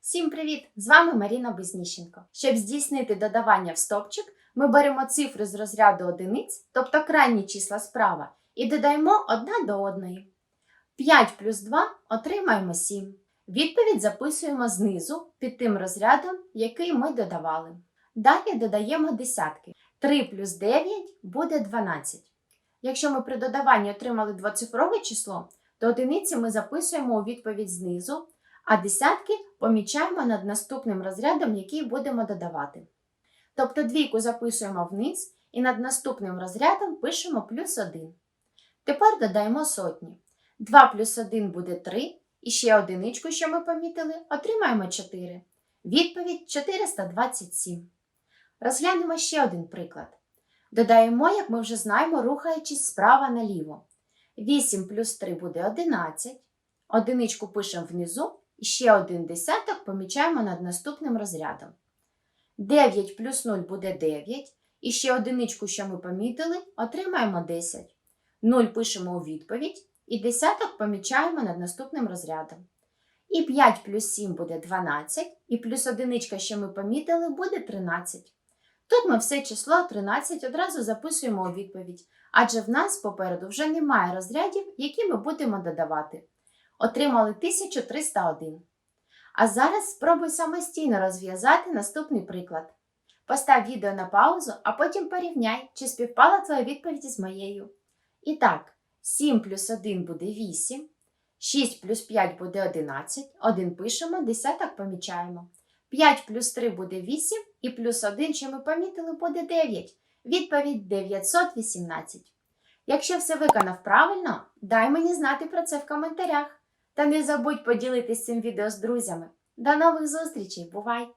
Всім привіт! З вами Маріна Безніщенко. Щоб здійснити додавання в стопчик, ми беремо цифри з розряду одиниць, тобто крайні числа справа, і додаємо одна до одної. 5 плюс 2 отримаємо 7. Відповідь записуємо знизу під тим розрядом, який ми додавали. Далі додаємо десятки. 3 плюс 9 буде 12. Якщо ми при додаванні отримали двоцифрове число, то одиниці ми записуємо у відповідь знизу, а десятки помічаємо над наступним розрядом, який будемо додавати. Тобто двійку записуємо вниз і над наступним розрядом пишемо плюс 1. Тепер додаємо сотні. 2 плюс 1 буде 3, і ще одиничку, що ми помітили, отримаємо 4. Відповідь 427. Розглянемо ще один приклад. Додаємо, як ми вже знаємо, рухаючись справа наліво. 8 плюс 3 буде 11. Одиничку пишемо внизу і ще один десяток помічаємо над наступним розрядом. 9 плюс 0 буде 9. І ще одиничку, що ми помітили, отримаємо 10. 0 пишемо у відповідь і десяток помічаємо над наступним розрядом. І 5 плюс 7 буде 12, і плюс одиничка, що ми помітили, буде 13. Тут ми все число 13 одразу записуємо у відповідь, адже в нас попереду вже немає розрядів, які ми будемо додавати. Отримали 1301. А зараз спробуй самостійно розв'язати наступний приклад. Постав відео на паузу, а потім порівняй, чи співпала твоя відповідь із моєю. І так, 7 плюс 1 буде 8, 6 плюс 5 буде 11, 1 пишемо, десяток помічаємо. 5 плюс 3 буде 8, і плюс 1, що ми помітили, буде 9. Відповідь 918. Якщо все виконав правильно, дай мені знати про це в коментарях. Та не забудь поділитись цим відео з друзями. До нових зустрічей, бувай!